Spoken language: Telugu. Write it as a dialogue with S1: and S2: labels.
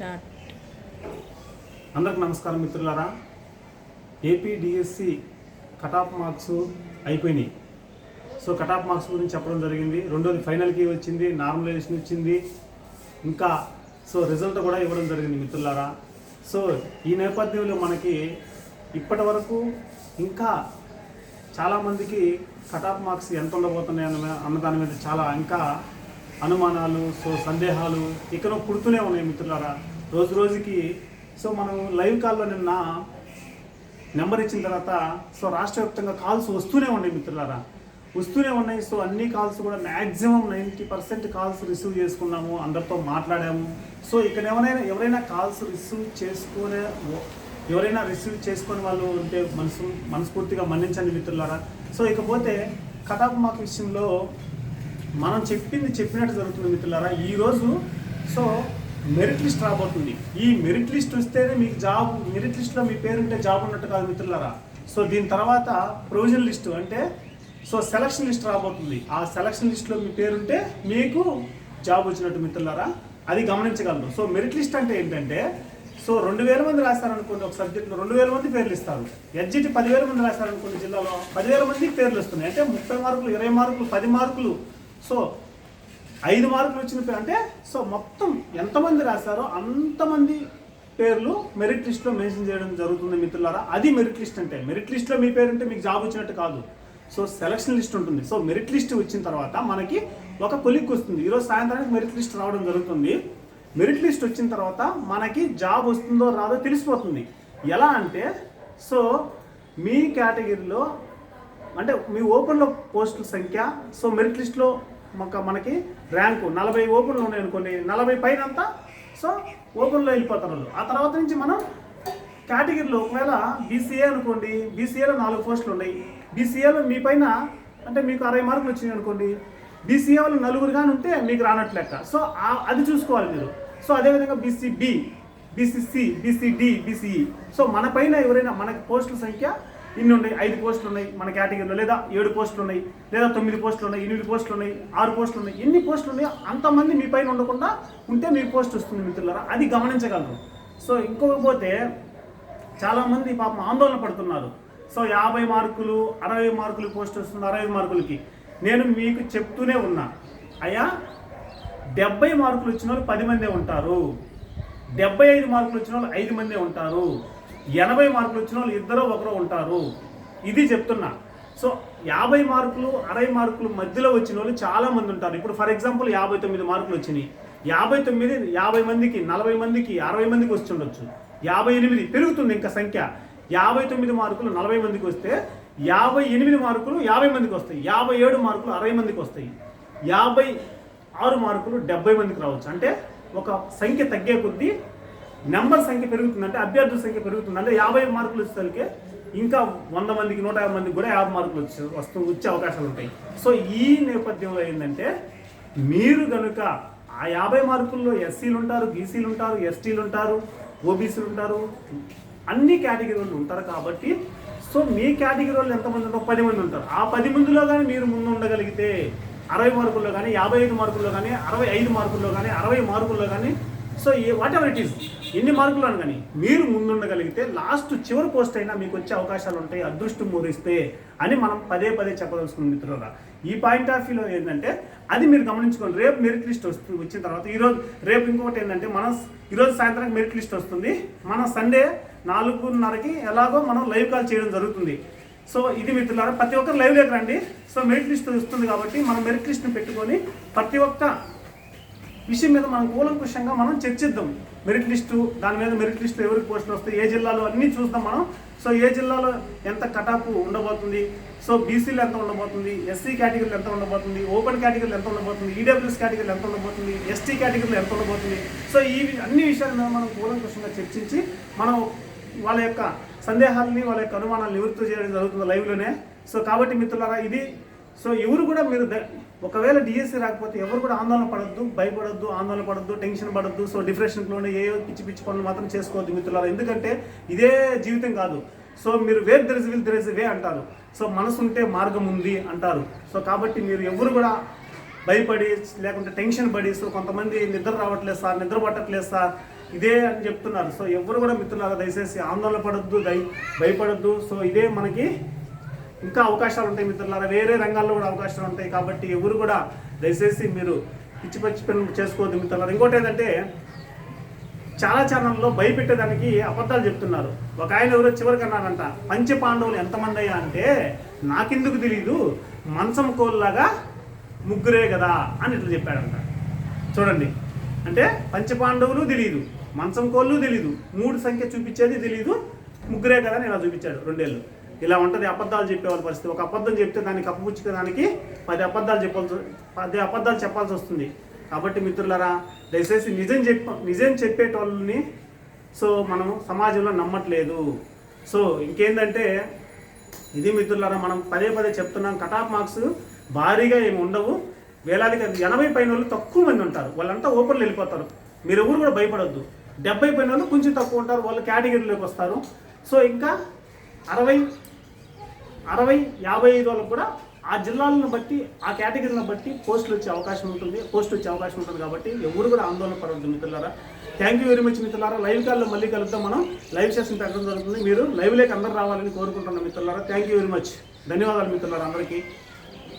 S1: స్టార్ట్.
S2: అందరికి నమస్కారం మిత్రులారా. ఏపీడిఎస్సి కటాఫ్ మార్క్స్ అయిపోయినాయి. సో కటాఫ్ మార్క్స్ గురించి చెప్పడం జరిగింది. రెండోది ఫైనల్కి వచ్చింది నార్మలైజేషన్ వచ్చింది ఇంకా సో రిజల్ట్ కూడా ఇవ్వడం జరిగింది మిత్రులారా. సో ఈ నేపథ్యంలో మనకి ఇప్పటి వరకు ఇంకా చాలామందికి కటాఫ్ మార్క్స్ ఎంత ఉండబోతున్నాయి అన్న అన్న దాని మీద చాలా ఇంకా అనుమానాలు సో సందేహాలు ఇక్కడ పుడుతూనే ఉన్నాయి మిత్రులారా. రోజు రోజుకి సో మనం లైవ్ కాల్లో నిన్న నెంబర్ ఇచ్చిన తర్వాత సో రాష్ట్ర వ్యాప్తంగా కాల్స్ వస్తూనే ఉన్నాయి మిత్రులారా. వస్తూనే ఉన్నాయి సో అన్ని కాల్స్ కూడా maximum ninety percent calls receive చేసుకున్నాము అందరితో మాట్లాడాము. సో ఇక్కడ ఎవరైనా ఎవరైనా కాల్స్ రిసీవ్ చేసుకునే ఎవరైనా రిసీవ్ చేసుకునే వాళ్ళు ఉంటే మనసు మనస్ఫూర్తిగా మన్నించండి మిత్రులారా. సో ఇకపోతే కథాపు మాకు విషయంలో మనం చెప్పింది చెప్పినట్టు జరుగుతుంది మిత్రులారా. ఈరోజు సో మెరిట్ లిస్ట్ రాబోతుంది. ఈ మెరిట్ లిస్ట్ వస్తేనే మీకు జాబ్ మెరిట్ లిస్ట్లో మీ పేరు ఉంటే జాబ్ ఉన్నట్టు కాదు మిత్రులారా. సో దీని తర్వాత ప్రొవిజన్ లిస్ట్ అంటే సో సెలక్షన్ లిస్ట్ రాబోతుంది. ఆ సెలక్షన్ లిస్ట్లో మీ పేరుంటే మీకు జాబ్ వచ్చినట్టు మిత్రులారా. అది గమనించగలరు. సో మెరిట్ లిస్ట్ అంటే ఏంటంటే సో రెండు వేల మంది రాస్తారనుకోండి ఒక సబ్జెక్ట్లో రెండు వేల మంది పేర్లు ఇస్తారు. ఎడ్జిటి పదివేల మంది రాస్తారనుకోండి జిల్లాలో పదివేల మందికి పేర్లు వస్తున్నాయి. అంటే ముప్పై మార్కులు ఇరవై మార్కులు పది మార్కులు సో ఐదు మార్కులు వచ్చిన పేరు అంటే సో మొత్తం ఎంతమంది రాశారో అంతమంది పేర్లు మెరిట్ లిస్ట్లో మెన్షన్ చేయడం జరుగుతుంది మిత్రులారా. అది మెరిట్ లిస్ట్ అంటే మెరిట్ లిస్ట్లో మీ పేరు ఉంటే మీకు జాబ్ వచ్చినట్టు కాదు. సో సెలక్షన్ లిస్ట్ ఉంటుంది. సో మెరిట్ లిస్ట్ వచ్చిన తర్వాత మనకి ఒక కొలిక్ వస్తుంది. ఈరోజు సాయంత్రానికి మెరిట్ లిస్ట్ రావడం జరుగుతుంది. మెరిట్ లిస్ట్ వచ్చిన తర్వాత మనకి జాబ్ వస్తుందో రాదో తెలిసిపోతుంది. ఎలా అంటే సో మీ కేటగిరీలో అంటే మీ ఓపెన్లో పోస్టుల సంఖ్య సో మెరిట్ లిస్ట్లో మాకు మనకి ర్యాంకు నలభై ఓపెన్లు ఉన్నాయి అనుకోండి నలభై పైన అంతా సో ఓపెన్లో వెళ్ళిపోతారు ఆ తర్వాత నుంచి మనం కేటగిరీలో ఒకవేళ బీసీఏ అనుకోండి బీసీఏలో నాలుగు పోస్టులు ఉన్నాయి. బీసీఏలో మీ పైన అంటే మీకు అరవై మార్కులు వచ్చినాయి అనుకోండి బీసీఏ వాళ్ళు నలుగురు కానీ ఉంటే మీకు రానట్లు లెక్క. సో అది చూసుకోవాలి మీరు. సో అదేవిధంగా BCB BCC BCD BCE. So మన పైన ఎవరైనా మనకి పోస్టుల సంఖ్య ఇన్ని ఉన్నాయి ఐదు పోస్టులు ఉన్నాయి మన కేటగిరీలో లేదా ఏడు పోస్టులు ఉన్నాయి లేదా తొమ్మిది పోస్టులు ఉన్నాయి ఎనిమిది పోస్టులు ఉన్నాయి ఆరు పోస్టులు ఉన్నాయి. ఎన్ని పోస్టులు ఉన్నాయో అంతమంది మీ పైన ఉండకుండా ఉంటే మీకు పోస్ట్ వస్తుంది మిత్రులారా. అది గమనించగలరు. సో ఇంకోకపోతే చాలామంది పాపం ఆందోళన పడుతున్నారు. సో యాభై మార్కులు అరవై మార్కులు పోస్ట్ వస్తుంది అరవై మార్కులకి. నేను మీకు చెప్తూనే ఉన్నా. అయ్యా డెబ్బై మార్కులు వచ్చిన వాళ్ళు పది మందే ఉంటారు. డెబ్బై ఐదు మార్కులు వచ్చిన వాళ్ళు ఐదు మందే ఉంటారు. ఎనభై మార్కులు వచ్చిన వాళ్ళు ఇద్దరు ఒకరు ఉంటారు. ఇది చెప్తున్నా. సో యాభై మార్కులు అరవై మార్కులు మధ్యలో వచ్చిన వాళ్ళు చాలా మంది ఉంటారు. ఇప్పుడు ఫర్ ఎగ్జాంపుల్ యాభై తొమ్మిది మార్కులు వచ్చినాయి. యాభై తొమ్మిది యాభై మందికి నలభై మందికి అరవై మందికి వచ్చి ఉండొచ్చు. యాభై ఎనిమిది పెరుగుతుంది ఇంకా సంఖ్య. యాభై తొమ్మిది మార్కులు నలభై మందికి వస్తే యాభై ఎనిమిది మార్కులు యాభై మందికి వస్తాయి. యాభై ఏడు మార్కులు అరవై మందికి వస్తాయి. యాభై ఆరు మార్కులు డెబ్బై మందికి రావచ్చు. అంటే ఒక సంఖ్య తగ్గే కొద్దీ నెంబర్ సంఖ్య పెరుగుతుందంటే అభ్యర్థుల సంఖ్య పెరుగుతుందంటే యాభై మార్కులు వచ్చేసరికి ఇంకా వంద మందికి నూట యాభై మందికి కూడా యాభై మార్కులు వచ్చే వస్తూ వచ్చే అవకాశాలు ఉంటాయి. సో ఈ నేపథ్యంలో ఏంటంటే మీరు కనుక ఆ యాభై మార్కుల్లో ఎస్సీలు ఉంటారు బీసీలు ఉంటారు ఎస్టీలు ఉంటారు ఓబీసీలు ఉంటారు అన్ని కేటగిరీలు ఉంటారు కాబట్టి సో మీ కేటగిరీ వాళ్ళు ఎంతమంది ఉంటారో పది మంది ఉంటారు. ఆ పది మందిలో కానీ మీరు ముందు ఉండగలిగితే అరవై మార్కుల్లో కానీ యాభై ఐదు మార్కుల్లో కానీ అరవై ఐదు మార్కుల్లో కానీ అరవై మార్కుల్లో కానీ సో ఏ వాట్ ఎవర్ ఇట్ ఈస్ ఎన్ని మార్కులు అని కానీ మీరు ముందుండగలిగితే లాస్ట్ చివరి పోస్ట్ అయినా మీకు వచ్చే అవకాశాలు ఉంటాయి అదృష్టం మూరిస్తే అని మనం పదే పదే చెప్పదలుచుకున్న మిత్రులరా. ఈ పాయింట్ ఆఫ్ వ్యూలో ఏంటంటే అది మీరు గమనించుకోండి. రేపు మెరిట్ లిస్ట్ వస్తుంది వచ్చిన తర్వాత ఈరోజు రేపు ఇంకొకటి ఏంటంటే మనం ఈరోజు సాయంత్రానికి మెరిట్ లిస్ట్ వస్తుంది. మన సండే నాలుగున్నరకి ఎలాగో మనం లైవ్ కాల్ చేయడం జరుగుతుంది. సో ఇది మిత్రులారా ప్రతి ఒక్కరు లైవ్లోకి రండి. సో మెరిట్ లిస్ట్ వస్తుంది కాబట్టి మనం మెరిట్ లిస్ట్ని పెట్టుకొని ప్రతి ఒక్క విషయం మీద మనం కూలంకుషంగా మనం చర్చిద్దాం మెరిట్ లిస్టు దాని మీద మెరిట్ లిస్టు ఎవరికి పోస్టులు వస్తాయి ఏ జిల్లాలో అన్నీ చూద్దాం మనం. సో ఏ జిల్లాలో ఎంత కటాపు ఉండబోతుంది? సో బీసీలు ఎంత ఉండబోతుంది? ఎస్సీ కేటగిరీలు ఎంత ఉండబోతుంది? ఓపెన్ కేటగిరీలు ఎంత ఉండబోతుంది? ఈడబ్ల్యూఎస్ కేటగిరీలు ఎంత ఉండబోతుంది? ఎస్టీ కేటగిరీలు ఎంత ఉండబోతుంది? సో ఈ వి- అన్ని విషయాల మీద మనం కూలంకుషంగా చర్చించి మనం వాళ్ళ యొక్క సందేహాలని వాళ్ళ యొక్క అనుమానాలు నివృత్తి చేయడం జరుగుతుంది లైవ్లోనే. సో కాబట్టి మిత్రులారా ఇది సో ఎవరు కూడా మీరు ఒకవేళ డిఎస్సి రాకపోతే ఎవరు కూడా ఆందోళన పడద్దు భయపడద్దు ఆందోళన పడద్దు టెన్షన్ పడద్దు. సో డిప్రెషన్లోనే ఏ పిచ్చి పిచ్చి పనులు మాత్రం చేసుకోవద్దు మిత్రులారా. ఎందుకంటే ఇదే జీవితం కాదు. సో మీరు where there is will there is way అంటారు. సో మనసు ఉంటే మార్గం ఉంది అంటారు. సో కాబట్టి మీరు ఎవరు కూడా భయపడి లేకుంటే టెన్షన్ పడి సో కొంతమంది నిద్ర రావట్లేదు సార్ నిద్ర పట్టట్లేదు సార్ ఇదే అని చెప్తున్నారు. సో ఎవరు కూడా మిత్రులారా దయచేసి ఆందోళన పడద్దు దయ భయపడొద్దు. సో ఇదే మనకి ఇంకా అవకాశాలు ఉంటాయి మిత్రులారా. వేరే రంగాల్లో కూడా అవకాశాలు ఉంటాయి కాబట్టి ఎవరు కూడా దయచేసి మీరు పిచ్చి పచ్చి పని చేసుకోవద్దు మిత్రులారా. ఇంకోటి ఏంటంటే చాలా ఛానల్లో భయపెట్టేదానికి అబద్ధాలు చెప్తున్నారు. ఒక ఆయన ఎవరో చివరికి అన్నారంట పంచ పాండవులు ఎంతమంది అయ్యా అంటే నాకెందుకు తెలియదు మంచం కోల్లాగా ముగ్గురే కదా అని ఇట్లా చెప్పాడంట. చూడండి. అంటే పంచపాండవులు తెలియదు మంచం కోళ్ళు తెలియదు మూడు సంఖ్య చూపించేది తెలియదు ముగ్గురే కదా అని ఇలా చూపించాడు రెండేళ్ళు. ఇలా ఉంటుంది అబద్ధాలు చెప్పేవాళ్ళ పరిస్థితి. ఒక అబద్ధం చెప్తే దాన్ని కప్పుపుచ్చుకోవడానికి పది అబద్ధాలు చెప్పాల్సి పది అబద్ధాలు చెప్పాల్సి వస్తుంది. కాబట్టి మిత్రులారా దయచేసి నిజం చెప్ప నిజం చెప్పేటోళ్ళని సో మనం సమాజంలో నమ్మట్లేదు. సో ఇంకేంటంటే ఇది మిత్రులారా మనం పదే పదే చెప్తున్నాం కటాఫ్ మార్క్స్ భారీగా ఏమి ఉండవు. వేలాదిగా ఎనభై పైన వాళ్ళు తక్కువ మంది ఉంటారు. వాళ్ళంతా ఓపెన్లో వెళ్ళిపోతారు. మీరు ఎవరు కూడా భయపడొద్దు. డెబ్బై పైన వాళ్ళు కొంచెం తక్కువ ఉంటారు వాళ్ళు కేటగిరీలోకి వస్తారు. సో ఇంకా అరవై అరవై యాభై ఐదు వాళ్ళకు కూడా ఆ జిల్లాలను బట్టి ఆ కేటగిరీలను బట్టి పోస్టులు వచ్చే అవకాశం ఉంటుంది. పోస్ట్ వచ్చే అవకాశం ఉంటుంది కాబట్టి ఎవరు కూడా ఆందోళన పడవద్దు మిత్రులారా. థ్యాంక్ యూ వెరీ మచ్ మిత్రులారా. లైవ్ కాల్లో మళ్ళీ కలుద్దాం మనం. లైవ్ సెషన్ పెట్టడం జరుగుతుంది. మీరు లైవ్లోకి అందరూ రావాలని కోరుకుంటున్నాం మిత్రులారా. థ్యాంక్ యూ వెరీ మచ్ ధన్యవాదాలు మిత్రులారా అందరికీ.